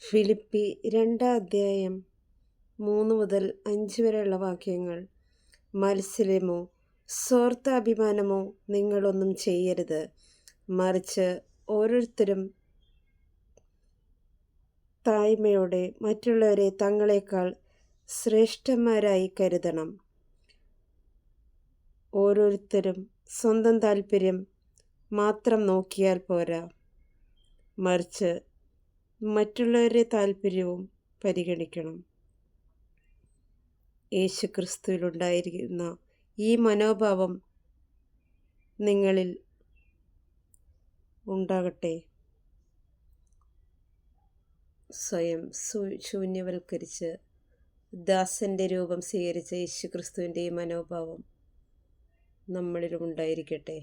Philippi രണ്ടാം അധ്യായം മൂന്ന് മുതൽ അഞ്ച് വരെയുള്ള വാക്യങ്ങൾ. മത്സരമോ സ്വാർത്ഥാഭിമാനമോ നിങ്ങളൊന്നും ചെയ്യരുത്. മറിച്ച് ഓരോരുത്തരും തായ്മയോടെ മറ്റുള്ളവരെ തങ്ങളെക്കാൾ ശ്രേഷ്ഠന്മാരായി കരുതണം. ഓരോരുത്തരും സ്വന്തം താല്പര്യം മാത്രം നോക്കിയാൽ പോരാ. മറിച്ച് മറ്റുള്ളവരുടെ താല്പര്യവും പരിഗണിക്കണം. യേശുക്രിസ്തുവിലുണ്ടായിരിക്കുന്ന ഈ മനോഭാവം നിങ്ങളിൽ ഉണ്ടാകട്ടെ. സ്വയം ശൂന്യവൽക്കരിച്ച് ദാസന്റെ രൂപം സ്വീകരിച്ച യേശുക്രിസ്തുവിന്റെ ഈ മനോഭാവം നമ്മളിലും ഉണ്ടായിരിക്കട്ടെ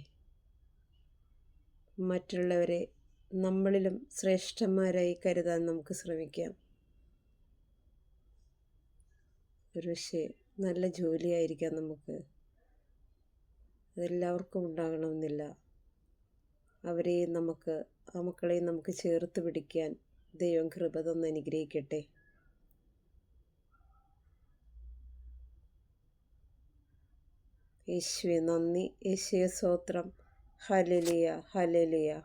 മറ്റുള്ളവരെ നമ്മളിലും ശ്രേഷ്ഠന്മാരായി കരുതാൻ നമുക്ക് ശ്രമിക്കാം. ഒരുപക്ഷെ നല്ല ജോലിയായിരിക്കാം നമുക്ക്. അതെല്ലാവർക്കും ഉണ്ടാകണമെന്നില്ല. അവരെയും നമുക്ക് ആ മക്കളെയും നമുക്ക് ചേർത്ത് പിടിക്കാൻ ദൈവം കൃപ തന്ന് അനുഗ്രഹിക്കട്ടെ. യേശുവെ നന്ദി. യേശുവെ സ്തോത്രം. ഹലലിയ ഹലലിയ